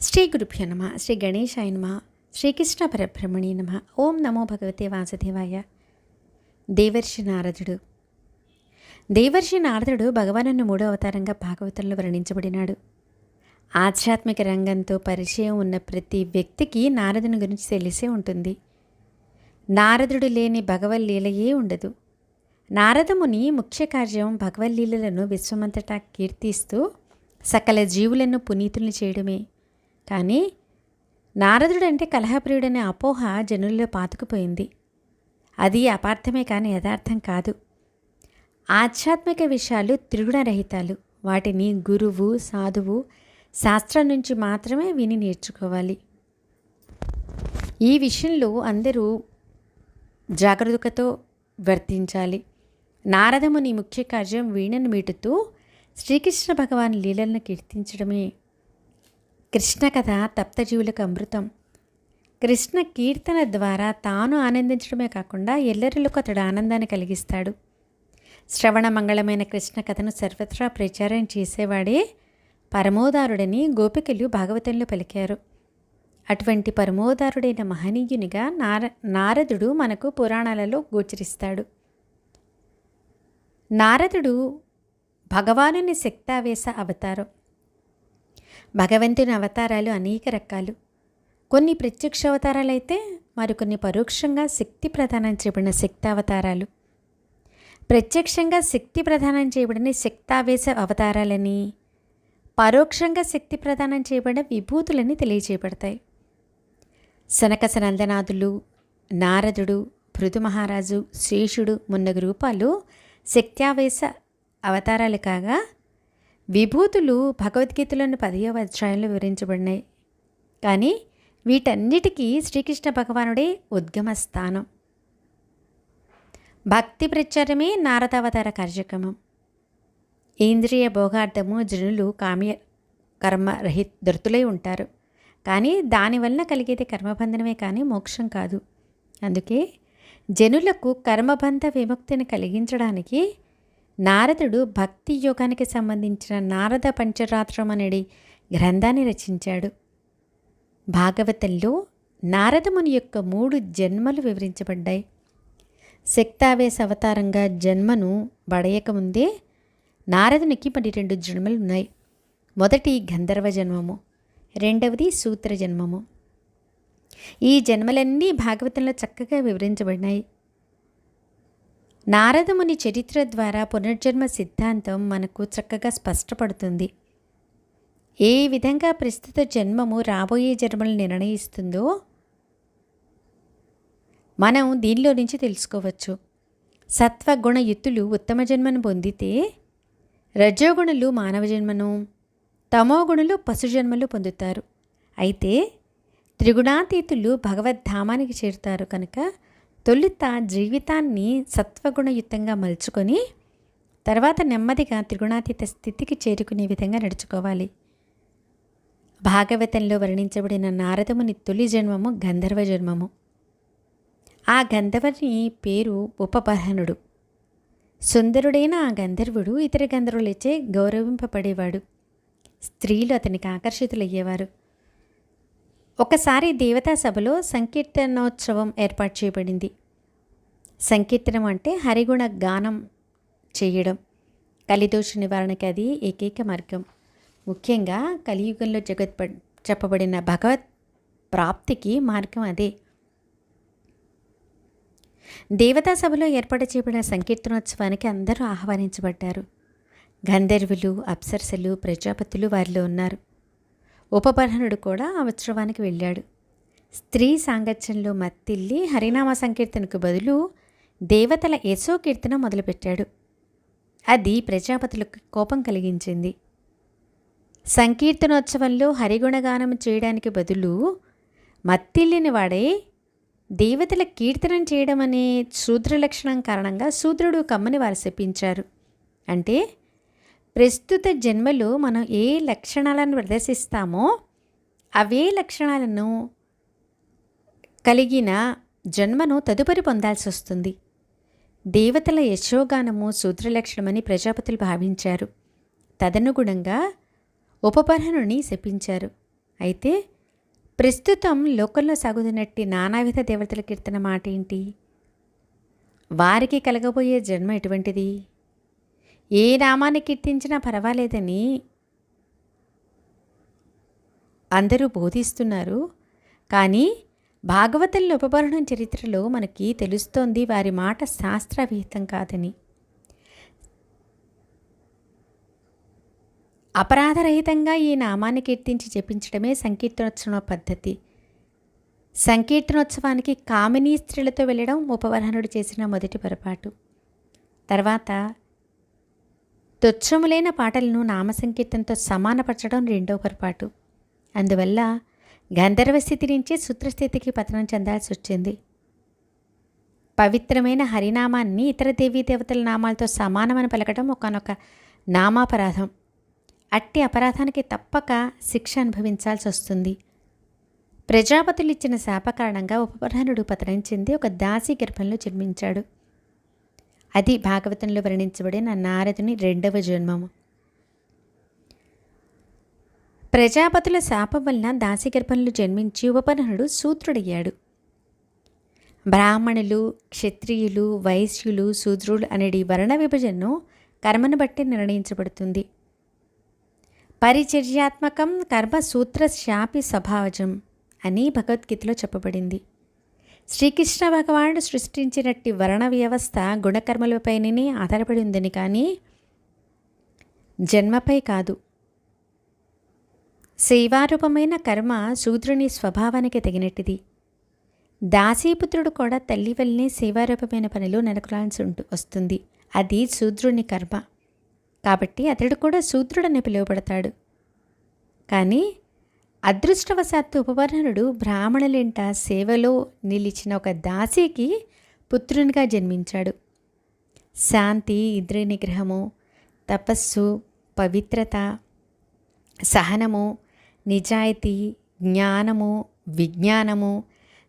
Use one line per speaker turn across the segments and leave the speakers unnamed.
శ్రీ గురుభ్యో నమ శ్రీ గణేశాయ నమ శ్రీకృష్ణ పరబ్రహ్మణి నమ. ఓం నమో భగవతే వాసుదేవాయ. దేవర్షి నారదుడు. దేవర్షి నారదుడు భగవానుని మూడో అవతారంగా భాగవతంలో వర్ణించబడినాడు. ఆధ్యాత్మిక రంగంతో పరిచయం ఉన్న ప్రతి వ్యక్తికి నారదుని గురించి తెలిసే ఉంటుంది. నారదుడు లేని భగవల్లీలయే ఉండదు. నారదముని ముఖ్య కార్యం భగవల్లీలలను విశ్వమంతటా కీర్తిస్తూ సకల జీవులను పునీతుల్ని చేయడమే. కానీ నారదుడంటే కలహప్రియుడనే అపోహ జనుల్లో పాతుకుపోయింది. అది అపార్థమే కానీ యథార్థం కాదు. ఆధ్యాత్మిక విషయాలు త్రిగుణరహితాలు. వాటిని గురువు సాధువు శాస్త్రం నుంచి మాత్రమే విని నేర్చుకోవాలి. ఈ విషయంలో అందరూ జాగ్రత్తతో వర్తించాలి. నారదముని ముఖ్య కార్యం వీణను మీటుతూ శ్రీకృష్ణ భగవాన్ లీలలను కీర్తించడమే కృష్ణ కథ తప్తజీవులకు అమృతం. కృష్ణ కీర్తన ద్వారా తాను ఆనందించడమే కాకుండా ఎల్లరిలకు అతడు ఆనందాన్ని కలిగిస్తాడు. శ్రవణ మంగళమైన కృష్ణ కథను సర్వత్రా ప్రచారం చేసేవాడే పరమోదారుడని గోపికలు భాగవతంలో పలికారు. అటువంటి పరమోదారుడైన మహనీయునిగా నార నారదుడు మనకు పురాణాలలో గోచరిస్తాడు. నారదుడు భగవానుని శక్తావేశ అవతారం. భగవంతుని అవతారాలు అనేక రకాలు. కొన్ని ప్రత్యక్ష అవతారాలు అయితే మరికొన్ని పరోక్షంగా శక్తి ప్రదానం చేయబడిన శక్తావతారాలు. ప్రత్యక్షంగా శక్తి ప్రదానం చేయబడిన శక్తావేశ అవతారాలని పరోక్షంగా శక్తి ప్రదానం చేయబడిన విభూతులని తెలియజేయబడతాయి సనక సనందనాథులు నారదుడు భృతు మహారాజు శేషుడు మున్నగు రూపాలు శక్త్యావేశ అవతారాలు కాగా విభూతులు భగవద్గీతలోని పదవ అధ్యాయంలో వివరించబడినాయి. కానీ వీటన్నిటికీ శ్రీకృష్ణ భగవానుడే ఉద్గమ స్థానం. భక్తి ప్రచారమే నారదావతార కార్యక్రమం. ఇంద్రియ భోగార్థము జనులు కామ్య కర్మ రహిత దృతులై ఉంటారు. కానీ దానివల్ల కలిగేది కర్మబంధనమే కానీ మోక్షం కాదు. అందుకే జనులకు కర్మబంధ విముక్తిని కలిగించడానికి నారదుడు భక్తి యోగానికి సంబంధించిన నారద పంచరాత్రం అనేది గ్రంథాన్ని రచించాడు. భాగవతంలో నారదముని యొక్క మూడు జన్మలు వివరించబడ్డాయి. శక్తావేశ అవతారంగా జన్మను బడయకముందే నారదునికి మరి రెండు జన్మలు ఉన్నాయి మొదటి గంధర్వ జన్మము రెండవది సూత్ర జన్మము. ఈ జన్మలన్నీ భాగవతంలో చక్కగా వివరించబడినాయి. నారదముని చరిత్ర ద్వారా పునర్జన్మ సిద్ధాంతం మనకు చక్కగా స్పష్టపడుతుంది. ఏ విధంగా ప్రస్తుత జన్మము రాబోయే జన్మలు నిర్ణయిస్తుందో మనం దీనిలో నుంచి తెలుసుకోవచ్చు. సత్వగుణయుత్తులు ఉత్తమ జన్మను పొందితే రజోగుణులు మానవ జన్మను తమోగుణులు పశుజన్మలు పొందుతారు. అయితే త్రిగుణాతీతులు భగవద్ధామానికి చేరుతారు కనుక తొలుత జీవితాన్ని సత్వగుణయుతంగా మలుచుకొని తర్వాత నెమ్మదిగా త్రిగుణాతీత స్థితికి చేరుకునే విధంగా నడుచుకోవాలి. భాగవతంలో వర్ణించబడిన నారదముని తొలి జన్మము గంధర్వ జన్మము. ఆ గంధర్వుని పేరు ఉపపహనుడు సుందరుడైన ఆ గంధర్వుడు ఇతర గంధర్వులచే గౌరవింపబడేవాడు. స్త్రీలు అతనికి ఆకర్షితులయ్యేవారు. ఒకసారి దేవతా సభలో సంకీర్తనోత్సవం ఏర్పాటు చేయబడింది. సంకీర్తనం అంటే హరిగుణ గానం చేయడం. కలిదోష నివారణకి అది ఏకైక మార్గం. ముఖ్యంగా కలియుగంలో జగత్ చెప్పబడిన భగవత్ ప్రాప్తికి మార్గం అదే. దేవతా సభలో ఏర్పాటు చేయబడిన సంకీర్తనోత్సవానికి అందరూ ఆహ్వానించబడ్డారు. గంధర్వులు అప్సరసలు ప్రజాపతులు వారిలో ఉన్నారు. ఉపబర్హనుడు కూడా ఆ ఉత్సవానికి వెళ్ళాడు. స్త్రీ సాంగత్యంలో మత్తిల్లి హరినామ సంకీర్తనకు బదులు దేవతల యశో కీర్తన మొదలుపెట్టాడు. అది ప్రజాపతులకు కోపం కలిగించింది. సంకీర్తనోత్సవంలో హరిగుణగానం చేయడానికి బదులు మత్తిల్లిని వాడే దేవతల కీర్తనం చేయడం అనే శూద్ర లక్షణం కారణంగా శూద్రుడు కమ్మని వారు శపించారు. అంటే ప్రస్తుత జన్మలో మనం ఏ లక్షణాలను ప్రదర్శిస్తామో అవే లక్షణాలను కలిగిన జన్మను తదుపరి పొందాల్సి వస్తుంది. దేవతల యశోగానము సూత్రలక్షణమని ప్రజాపతులు భావించారు. తదనుగుణంగా ఉపపర్హనుని శపించారు. అయితే ప్రస్తుతం లోకంలో సాగుతున్నట్టి నానావిధ దేవతల కీర్తన మాట ఏంటి వారికి కలగబోయే జన్మ ఎటువంటిది? ఏ నామాన్ని కీర్తించినా పర్వాలేదని అందరూ బోధిస్తున్నారు. కానీ భాగవతంలో ఉపకరణం చరిత్రలో మనకి తెలుస్తోంది వారి మాట శాస్త్రవిహితం కాదని. అపరాధరహితంగా ఈ నామాన్ని కీర్తించి జపించడమే సంకీర్తనోత్సవ పద్ధతి. సంకీర్తనోత్సవానికి కామినీ స్త్రీలతో వెళ్ళడం ఉపవర్హనుడు చేసిన మొదటి పొరపాటు. తర్వాత తుచ్చములైన పాటలను నామసంకీర్తనతో సమానపరచడం రెండో పొరపాటు. అందువల్ల గంధర్వ స్థితి నుంచి సూత్రస్థితికి పతనం చెందాల్సి వచ్చింది. పవిత్రమైన హరినామాన్ని ఇతర దేవీ దేవతల నామాలతో సమానమని పలకడం ఒకనొక నామాపరాధం. అట్టి అపరాధానికి తప్పక శిక్ష అనుభవించాల్సి వస్తుంది. ప్రజాపతులు ఇచ్చిన శాప కారణంగా ఉపప్రధానుడు పతనించింది ఒక దాసి గర్భంలో జన్మించాడు. అది భాగవతంలో వర్ణించబడిన నారదుని రెండవ జన్మము. ప్రజాపతుల శాపం వలన దాసిగర్భంలో జన్మించి ఉపనహనుడు సూత్రుడయ్యాడు. బ్రాహ్మణులు క్షత్రియులు వైశ్యులు శూద్రులు అనేది వర్ణ విభజనను కర్మను బట్టి నిర్ణయించబడుతుంది. పరిచర్యాత్మకం కర్మ సూత్ర శాపి స్వభావజం అని భగవద్గీతలో చెప్పబడింది. శ్రీకృష్ణ భగవానుడు సృష్టించినట్టి వర్ణ వ్యవస్థ గుణకర్మలపైనే ఆధారపడి ఉందని కానీ జన్మపై కాదు. సేవారూపమైన కర్మ శూద్రుని స్వభావానికి తగినట్టిది. దాసీపుత్రుడు కూడా తల్లి వల్లనే సేవారూపమైన పనిలో నెలకొలాల్సి ఉంటు వస్తుంది. అది శూద్రుని కర్మ. కాబట్టి అతడు కూడా శూద్రుడని పిలువబడతాడు. కానీ అదృష్టవశాత్తు ఉపవర్ణనుడు బ్రాహ్మణులింట సేవలో నిలిచిన ఒక దాసీకి పుత్రునిగా జన్మించాడు. శాంతి ఇంద్రియ నిగ్రహము తపస్సు పవిత్రత సహనము నిజాయితీ జ్ఞానము విజ్ఞానము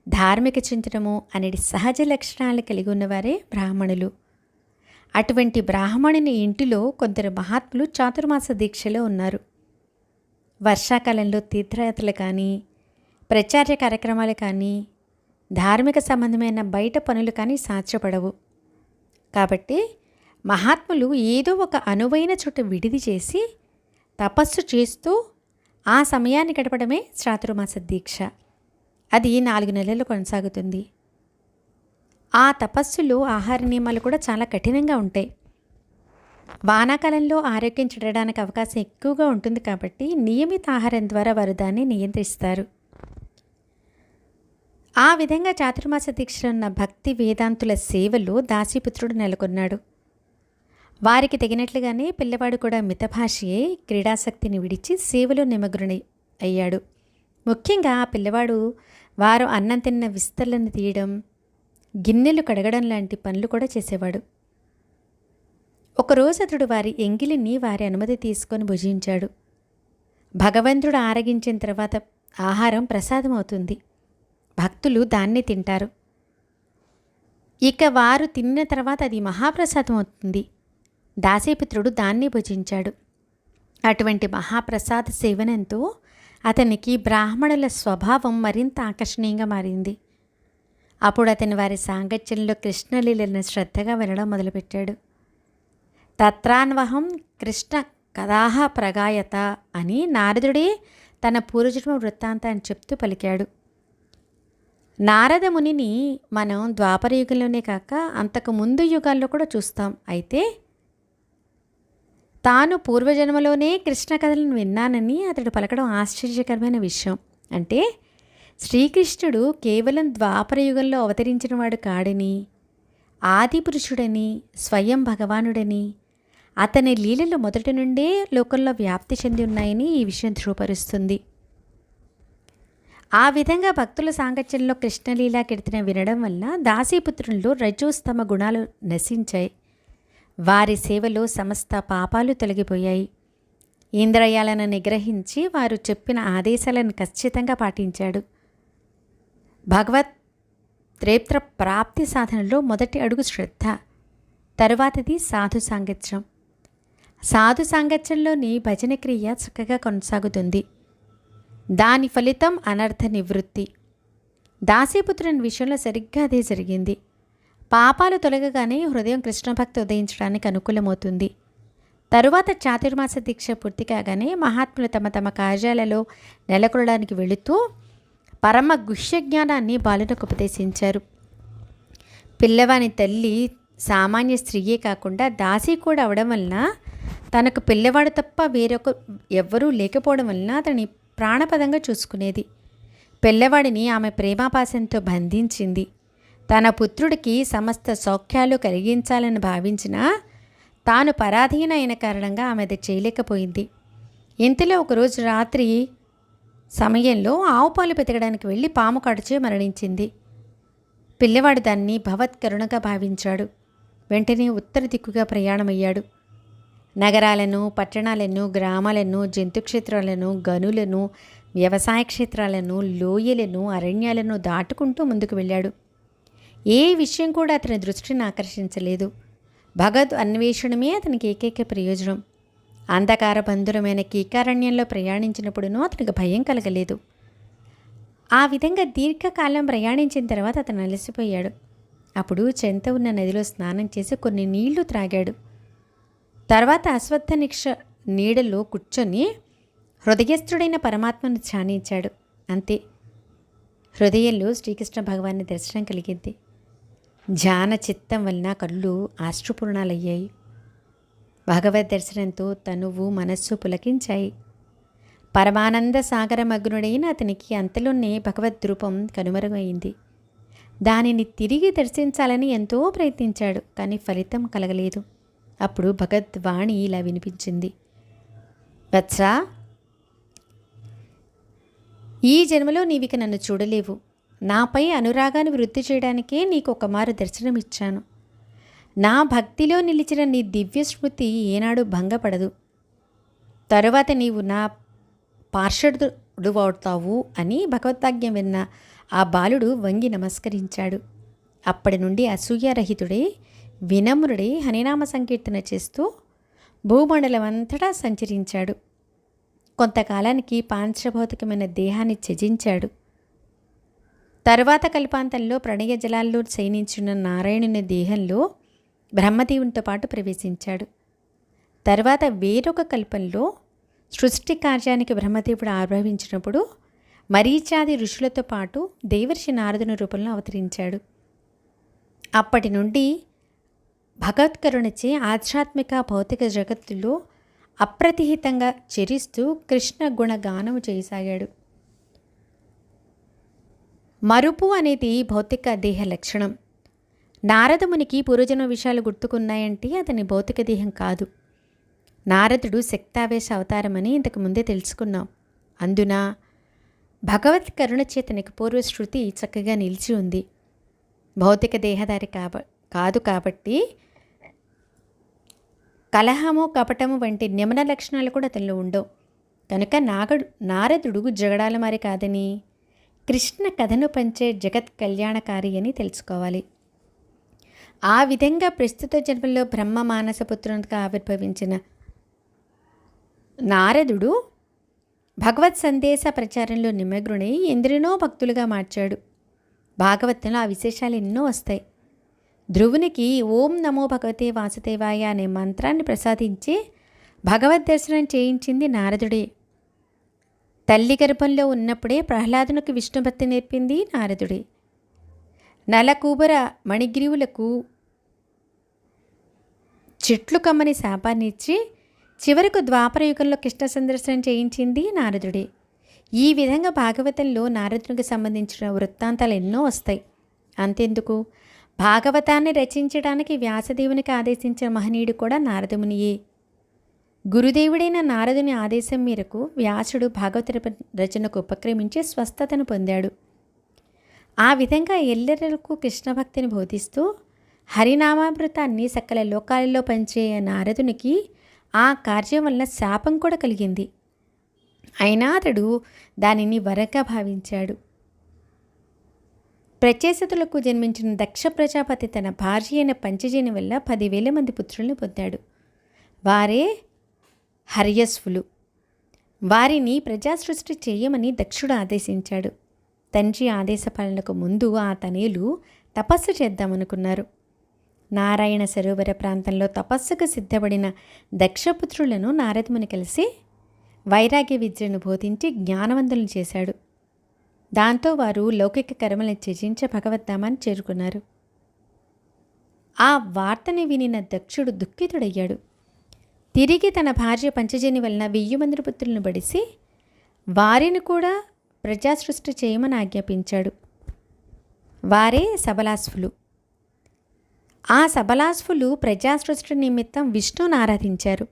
ధార్మిక చింతనము అనేటి సహజ లక్షణాలు కలిగి ఉన్నవారే బ్రాహ్మణులు. అటువంటి బ్రాహ్మణుని ఇంటిలో కొందరు మహాత్ములు చాతుర్మాస దీక్షలో ఉన్నారు. వర్షాకాలంలో తీర్థయాత్రలు కానీ ప్రచార్య కార్యక్రమాలు కానీ ధార్మిక సంబంధమైన బయట పనులు కానీ సాధ్యపడవు. కాబట్టి మహాత్ములు ఏదో ఒక అనువైన చోట విడిది చేసి తపస్సు చేస్తూ ఆ సమయాన్ని గడపడమే చాతుర్మాస దీక్ష. అది నాలుగు నెలలు కొనసాగుతుంది. ఆ తపస్సులో ఆహార నియమాలు కూడా చాలా కఠినంగా ఉంటాయి. వానాకాలంలో ఆరోగ్యం చెడడానికి అవకాశం ఎక్కువగా ఉంటుంది కాబట్టి నియమిత ఆహారం ద్వారా వారు దాన్ని నియంత్రిస్తారు. ఆ విధంగా చాతుర్మాస దీక్షలో ఉన్న భక్తి వేదాంతుల సేవలో దాసీపుత్రుడు నెలకొన్నాడు. వారికి తగినట్లుగానే పిల్లవాడు కూడా మితభాషయే క్రీడాశక్తిని విడిచి సేవలో నిమగ్నుని అయ్యాడు. ముఖ్యంగా ఆ పిల్లవాడు వారు అన్నం తిన్న విస్తర్లను తీయడం గిన్నెలు కడగడం లాంటి పనులు కూడా చేసేవాడు. ఒకరోజు అతడు వారి ఎంగిలిని వారి అనుమతి తీసుకొని భుజించాడు. భగవంతుడు ఆరగించిన తర్వాత ఆహారం ప్రసాదం అవుతుంది భక్తులు దాన్ని తింటారు. ఇక వారు తిన్న తర్వాత అది మహాప్రసాదం అవుతుంది దాసీపుత్రుడు దాన్ని భుజించాడు. అటువంటి మహాప్రసాద సేవనంతో అతనికి బ్రాహ్మణుల స్వభావం మరింత ఆకర్షణీయంగా మారింది. అప్పుడు అతని వారి సాంగత్యంలో కృష్ణలీలను శ్రద్ధగా వినడం మొదలుపెట్టాడు. తత్రాన్వహం కృష్ణ కదాహ ప్రగాయత అని నారదుడే తన పూర్వజన్మ వృత్తాంతాన్ని చెప్తూ పలికాడు. నారద మునిని మనం ద్వాపర యుగంలోనే కాక అంతకు ముందు యుగాల్లో కూడా చూస్తాం. అయితే తాను పూర్వజన్మలోనే కృష్ణ కథలను విన్నానని అతడు పలకడం ఆశ్చర్యకరమైన విషయం. అంటే శ్రీకృష్ణుడు కేవలం ద్వాపర యుగంలో అవతరించిన వాడు కాడని ఆది పురుషుడని స్వయం భగవానుడని అతని లీలలు మొదటి నుండే లోకంలో వ్యాప్తి చెంది ఉన్నాయని ఈ విషయం ధృవపరుస్తుంది. ఆ విధంగా భక్తుల సాంగత్యంలో కృష్ణలీల కీర్తన వినడం వల్ల దాసీపుత్రుల్లో రజోస్తమ గుణాలు నశించాయి. వారి సేవలో సమస్త పాపాలు తొలగిపోయాయి. ఇంద్రయాలను నిగ్రహించి వారు చెప్పిన ఆదేశాలను ఖచ్చితంగా పాటించాడు. భగవత్ త్రేప్త్ర ప్రాప్తి సాధనలో మొదటి అడుగు శ్రద్ధ తరువాతది సాధు సాంగత్యం. సాధు సాంగత్యంలోని భజన క్రియ చక్కగా కొనసాగుతుంది. దాని ఫలితం అనర్థ నివృత్తి. దాసీపుత్రుని విషయంలో సరిగ్గా అదే జరిగింది. పాపాలు తొలగగానే హృదయం కృష్ణభక్తి ఉదయించడానికి అనుకూలమవుతుంది. తరువాత చాతుర్మాస దీక్ష పూర్తి కాగానే మహాత్ములు తమ తమ కార్యాలలో నెలకొనడానికి వెళుతూ పరమ గుహ్య జ్ఞానాన్ని బాలునకు ఉపదేశించారు. పిల్లవాని తల్లి సామాన్య స్త్రీయే కాకుండా దాసి కూడా అవడం వలన తనకు పిల్లవాడు తప్ప వేరొక ఎవ్వరూ లేకపోవడం వలన అతని ప్రాణపదంగా చూసుకునేది. పిల్లవాడిని ఆమె ప్రేమాపాసంతో బంధించింది. తన పుత్రుడికి సమస్త సౌఖ్యాలు కలిగించాలని భావించినా తాను పరాధీన అయిన కారణంగా ఆమె అది చేయలేకపోయింది. ఇంతలో ఒకరోజు రాత్రి సమయంలో ఆవు పాలు పెతకడానికి వెళ్ళి పాము కడుచు మరణించింది. పిల్లవాడు దాన్ని భవత్కరుణగా భావించాడు. వెంటనే ఉత్తర దిక్కుగా ప్రయాణమయ్యాడు. నగరాలను పట్టణాలను గ్రామాలను జంతుక్షేత్రాలను గనులను వ్యవసాయ క్షేత్రాలను లోయలను అరణ్యాలను దాటుకుంటూ ముందుకు వెళ్ళాడు. ఏ విషయం కూడా అతని దృష్టిని ఆకర్షించలేదు. భగత్ అన్వేషణమే అతనికి ఏకైక ప్రయోజనం. అంధకార బంధురమైన కీకారణ్యంలో ప్రయాణించినప్పుడునూ అతనికి భయం కలగలేదు. ఆ విధంగా దీర్ఘకాలం ప్రయాణించిన తర్వాత అతను అలసిపోయాడు. అప్పుడు చెంత ఉన్న నదిలో స్నానం చేసి కొన్ని నీళ్ళు త్రాగాడు. తర్వాత అశ్వత్థ నిక్ష నీడలో కూర్చొని హృదయస్థుడైన పరమాత్మను ధ్యానించాడు. అంతే. హృదయంలో శ్రీకృష్ణ భగవాన్ని దర్శనం కలిగింది. ధ్యాన చిత్తం వలన కళ్ళు ఆశ్రుపూర్ణాలయ్యాయి. భగవద్ దర్శనంతో తనువు మనస్సు పులకించాయి. పరమానంద సాగరమగ్నుడైన అతనికి అంతలోనే భగవద్ రూపం కనుమరుగైంది. దానిని తిరిగి దర్శించాలని ఎంతో ప్రయత్నించాడు కానీ ఫలితం కలగలేదు. అప్పుడు భగవద్వాణి ఇలా వినిపించింది. వత్సా ఈ జన్మలో నీవిక నన్ను చూడలేవు. నాపై అనురాగాన్ని వృద్ధి చేయడానికే నీకు ఒక మారు దర్శనమిచ్చాను నా భక్తిలో నిలిచిన నీ దివ్య స్మృతి ఏనాడు భంగపడదు. తరువాత నీవు నా పార్షదుడు అవుతావు అని భగవద్వాజ్ఞ విన్న ఆ బాలుడు వంగి నమస్కరించాడు. అప్పటి నుండి అసూయారహితుడే వినమ్రుడై హనినామ సంకీర్తన చేస్తూ భూమండలం అంతటా సంచరించాడు. కొంతకాలానికి పాంచభౌతికమైన దేహాన్ని త్యజించాడు. తరువాత కల్పాంతంలో ప్రణయ జలాల్లో శయనించిన నారాయణుని దేహంలో బ్రహ్మదేవునితో పాటు ప్రవేశించాడు. తర్వాత వేరొక కల్పంలో సృష్టి కార్యానికి బ్రహ్మదేవుడు ఆవిర్భవించినప్పుడు మరీచాది ఋషులతో పాటు దేవర్షి నారదుని రూపంలో అవతరించాడు. అప్పటి నుండి భగవత్కరుణచే ఆధ్యాత్మిక భౌతిక జగత్తులో అప్రతిహితంగా చెరిస్తూ కృష్ణ గుణగానము చేయసాగాడు మరుపు అనేది భౌతిక దేహ లక్షణం. నారదమునికి పూర్వజన్మ విషయాలు గుర్తుకున్నాయంటే అతని భౌతిక దేహం కాదు. నారదుడు శక్తావేశ అవతారమని ఇంతకు ముందే తెలుసుకున్నాం. అందున భగవత్ కరుణ చేతనికి పూర్వశ్రుతి చక్కగా నిలిచి ఉంది. భౌతిక దేహదారి కాబ కాదు కాబట్టి కలహము కపటము వంటి నిమన లక్షణాలు కూడా అతనిలో ఉండవు. కనుక నాగడు నారదుడు జగడాల మరి కాదని కృష్ణ కథను పంచే జగత్ కళ్యాణకారి అని తెలుసుకోవాలి. ఆ విధంగా ప్రస్తుత జన్మలో బ్రహ్మ మానసపుత్రునిగా ఆవిర్భవించిన నారదుడు భగవత్ సందేశ ప్రచారంలో నిమగ్నుడై ఎందరినో భక్తులుగా మార్చాడు. భాగవతంలో ఆ విశేషాలు ఎన్నో వస్తాయి. ధ్రువునికి ఓం నమో భగవతే వాసుదేవాయ అనే మంత్రాన్ని ప్రసాదించి భగవద్ దర్శనం చేయించింది నారదుడే. తల్లి గర్భంలో ఉన్నప్పుడే ప్రహ్లాదునికి విష్ణుభక్తి నేర్పింది నారదుడే. నలకూబర మణిగ్రీవులకు చెట్లు కమ్మని శాపాన్నిచ్చి చివరకు ద్వాపరయుగంలో కృష్ణ సందర్శనం చేయించింది నారదుడే. ఈ విధంగా భాగవతంలో నారదునికి సంబంధించిన వృత్తాంతాలు ఎన్నో వస్తాయి. అంతెందుకు? భాగవతాన్ని రచించడానికి వ్యాసదేవునికి ఆదేశించిన మహనీయుడు కూడా నారదమునియే. గురుదేవుడైన నారదుని ఆదేశం మేరకు వ్యాసుడు భాగవత రచనకు ఉపక్రమించి స్వస్థతను పొందాడు. ఆ విధంగా ఎల్లెరకు కృష్ణభక్తిని బోధిస్తూ హరినామామృతాన్ని సకల లోకాలలో పంచే నారదునికి ఆ కార్యం వలన శాపం కూడా కలిగింది. అయినా అతడు దానిని వరగా భావించాడు. ప్రచేసతులకు జన్మించిన దక్ష ప్రజాపతి తన భార్య అయిన పంచజీని వల్ల పదివేల మంది పుత్రులను పొందాడు. వారే హర్యస్వులు వారిని ప్రజాసృష్టి చేయమని దక్షుడు ఆదేశించాడు. తండ్రి ఆదేశపాలనకు ముందు ఆ తనయులు తపస్సు చేద్దామనుకున్నారు. నారాయణ సరోవర ప్రాంతంలో తపస్సుకు సిద్ధపడిన దక్షపుత్రులను నారదముని కలిసి వైరాగ్య విద్యను బోధించి జ్ఞానవంతులను చేశాడు. దాంతో వారు లౌకిక కర్మలను త్యజించ భగవద్ధామాన్ని చేరుకున్నారు. ఆ వార్తని వినిన దక్షుడు దుఃఖితుడయ్యాడు. తిరిగి తన భార్య పంచజని వలన వెయ్యి మంది పుత్రులను బడిసి వారిని కూడా ప్రజాసృష్టి చేయమని ఆజ్ఞాపించాడు. వారే సబలాస్ఫులు ఆ సబలాస్ఫులు ప్రజాసృష్టి నిమిత్తం విష్ణువును ఆరాధించారు.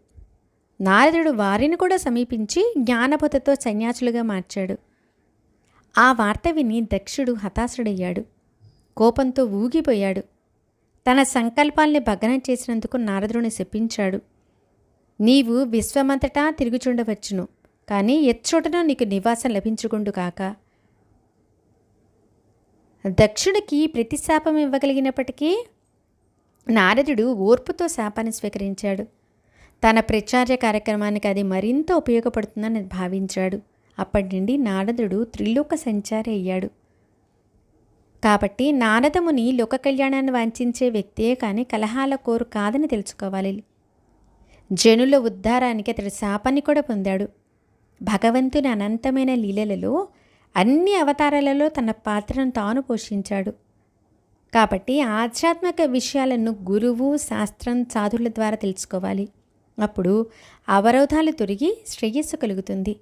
నారదుడు వారిని కూడా సమీపించి జ్ఞానబోధతో సన్యాసులుగా మార్చాడు. ఆ వార్త విని దక్షుడు హతాశుడయ్యాడు. కోపంతో ఊగిపోయాడు. తన సంకల్పాల్ని భగ్నం చేసినందుకు నారదుడిని శపించాడు. నీవు విశ్వమంతటా తిరుగుచుండవచ్చును కానీ ఎచ్చోటనో నీకు నివాసం లభించుకుండు కాక దక్షుడికి ప్రతిశాపం ఇవ్వగలిగినప్పటికీ నారదుడు ఓర్పుతో శాపాన్ని స్వీకరించాడు. తన ప్రచార్య కార్యక్రమానికి అది మరింత ఉపయోగపడుతుందని భావించాడు. అప్పటి నుండి నారదుడు త్రిలోక సంచారి అయ్యాడు. కాబట్టి నారదముని లోక కళ్యాణాన్ని వాంఛించే వ్యక్తే కానీ కలహాల కోరు కాదని తెలుసుకోవాలి. జనుల ఉద్ధారానికి అతడు శాపాన్ని కూడా పొందాడు. భగవంతుని అనంతమైన లీలలలో అన్ని అవతారాలలో తన పాత్రను తాను పోషించాడు. కాబట్టి ఆధ్యాత్మిక విషయాలను గురువు శాస్త్రం సాధుల ద్వారా తెలుసుకోవాలి. అప్పుడు అవరోధాలు తొరిగి శ్రేయస్సు కలుగుతుంది.